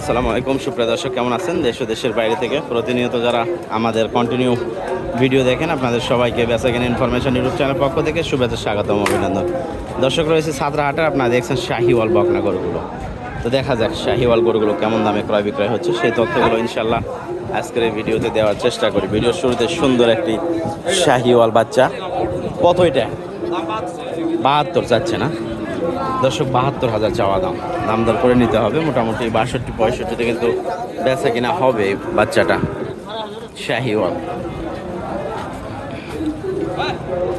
আসসালামু আলাইকুম, সুপ্রিয় দর্শক, কেমন আছেন? দেশ দেশের বাইরে থেকে প্রতিনিয়ত যারা আমাদের কন্টিনিউ ভিডিও দেখেন, আপনাদের সবাইকে বেসাকেন ইনফরমেশন ইউটিউব চ্যানেল পক্ষ থেকে শুভেচ্ছা, স্বাগতম, অভিনন্দন। দর্শক, রয়েছে সাতরাহাটের আপনারা দেখছেন শাহিওয়াল বকনা গরুগুলো। তো দেখা যাক শাহিওয়াল গরুগুলো কেমন দামে ক্রয় বিক্রয় হচ্ছে, সেই তথ্যগুলো ইনশাল্লাহ আজকের এই ভিডিওতে দেওয়ার চেষ্টা করি। ভিডিওর শুরুতে সুন্দর একটি শাহিওয়াল বাচ্চা। কত এটা? বাহাত্তর চাচ্ছে না? দর্শক, বাহাত্তর হাজার চাওয়া দাম। দাম দর করে নিতে হবে, মোটামুটি বাষট্টি পঁয়ষট্টিতে কিন্তু বেচা কিনা হবে বাচ্চাটা, শাহিওয়াল।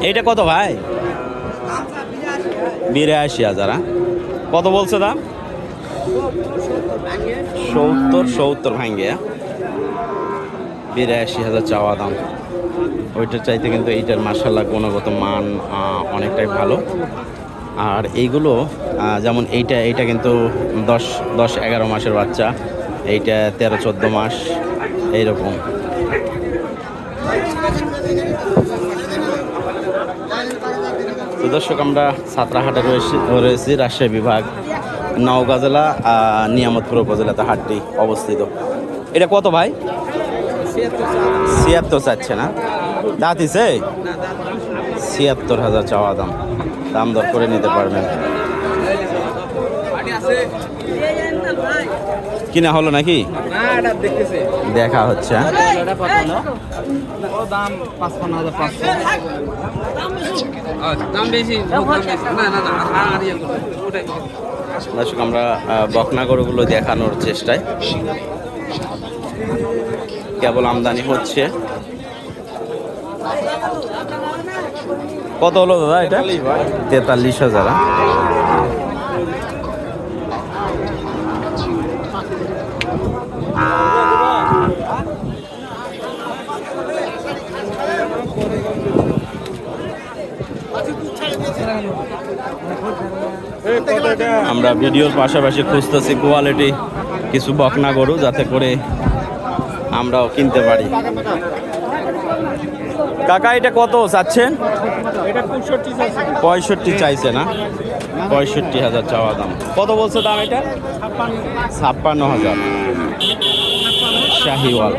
এইটা কত ভাই? বিরাশি হাজার হ্যাঁ? কত বলছে দাম? সত্তর সত্তর ভাঙ্গে হ্যাঁ? বিরাশি হাজার চাওয়া দাম। ওইটার চাইতে কিন্তু এইটার মার্শাল্লাহ গুণগত মান অনেকটাই ভালো। আর এইগুলো যেমন এইটা এইটা কিন্তু দশ দশ, এগারো মাসের বাচ্চা। এইটা তেরো, চোদ্দ মাস, এইরকম। তো দর্শক, আমরা সাতরাহাটে রয়েছি রয়েছি রাজশাহী বিভাগ, নওগাঁ জেলা নিয়ামতপুর উপজেলাতে হাটটি অবস্থিত। এটা কত ভাই? ছিয়াত্তর চাচ্ছে না? দাঁতিছে ছিয়াত্তর হাজার চাওয়া দাম। দাম দর করে নিতে পারবেন। কিনা হলো নাকি? দেখা হচ্ছে। আমরা বকনা গরুগুলো দেখানোর চেষ্টায়। কেবল আমদানি হচ্ছে। কত হলো দাদা এটা তেতাল্লিশ হাজার হ্যাঁ? আমরা ভিডিওর পাশাপাশি খুঁজতেছি কোয়ালিটি কিছু বকনা গরু যাতে করে আমরাও কিনতে পারি কাকা এটা কত চাচ্ছেন? এটা পঁয়ষট্টি চাইছে। না? পঁয়ষট্টি হাজার চাওয়া দাম। কত বলছে দাম এটা? ছাপ্পান্ন। হাজার। শাহিওয়াল।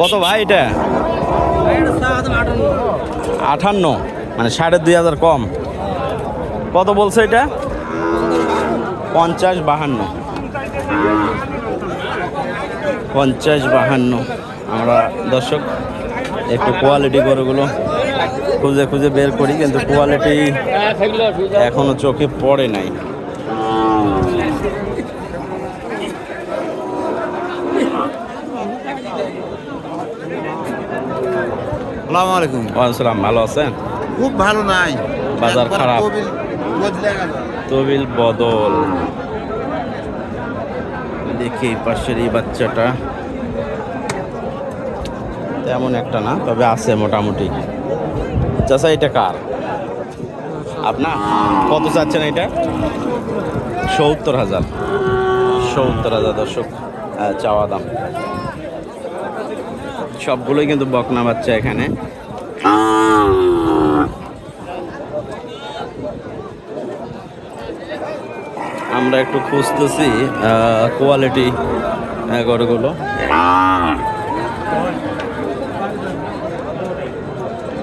কত ভাই এটা? আঠান্ন মানে সাড়ে দুই হাজার কম। কত বলছে এটা? পঞ্চাশ বাহান্ন। পঞ্চাশ বাহান্ন। আমরা দর্শক একটু কোয়ালিটি গরুগুলো খুঁজে খুঁজে বের করি কিন্তু কোয়ালিটি এখনও চোখে পড়ে নাই। সালাম আলাইকুম। ওয়ালাইকুম ভালো আছেন? খুব ভালো নাই। বাজার খারাপ। তবিল বদল। দেখি পাশের এই বাচ্চাটা। তেমন একটা না, তবে আছে মোটামুটি। চাষা এটা কার? আপনার কত চাচ্ছেন এটা? সত্তর হাজার। সত্তর হাজার দর্শক চাওয়া দাম। সবগুলোই কিন্তু বকনা বাচ্চা এখানে। আমরা একটু খুঁজতেছি কোয়ালিটি গরুগুলো।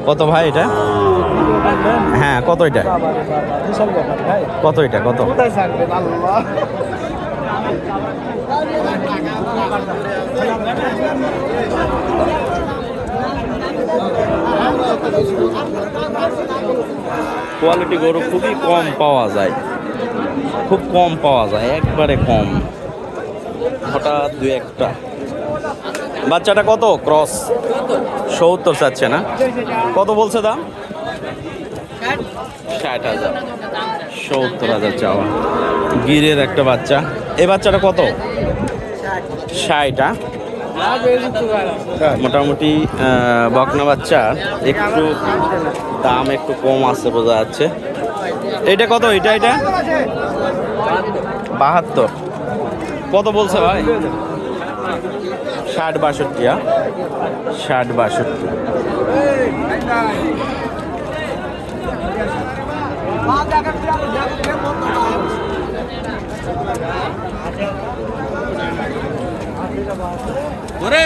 কত ভাই এটা? হ্যাঁ কত এটা? কত এটা, কত? কোয়ালিটি গরু খুবই কম পাওয়া যায়। খুব কম পাওয়া যায়, একবারে কম। হঠাৎ দু একটা। বাচ্চাটা কত? ক্রস। সত্তর চাচ্ছে না? কত বলছে দাম? ষাট হাজার। সত্তর হাজার চাওয়া। গিরের একটা বাচ্চা। এই বাচ্চাটা কত? ষাট? মোটামুটি বকনা বাচ্চা। একটু দাম একটু কম আছে বোঝা যাচ্ছে। এটা কত? এটা এটা? বাহাত্তর। কত বলছে ভাই? ষাট বাষট্টি হ্যাঁ? ষাট বাষট্টি। ওরে!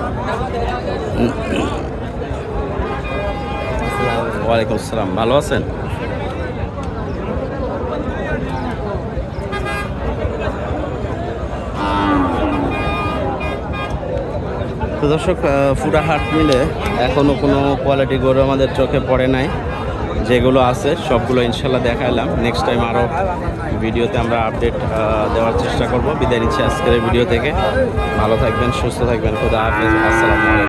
ওয়ালাইকুম আসসালাম। ভালো আছেন? তো দর্শক ফুরা হাট মিলে এখনও কোনো কোয়ালিটি গরু আমাদের চোখে পড়ে নাই। যেগুলো আছে, সবগুলো ইনশাল্লাহ দেখাইলাম। নেক্সট টাইম আরও ভিডিওতে আমরা আপডেট দেওয়ার চেষ্টা করব। বিদায় নিচ্ছি আজকের ভিডিও থেকে। ভালো থাকবেন, সুস্থ থাকবেন। খুদা হাফিজ। আসসালামু আলাইকুম।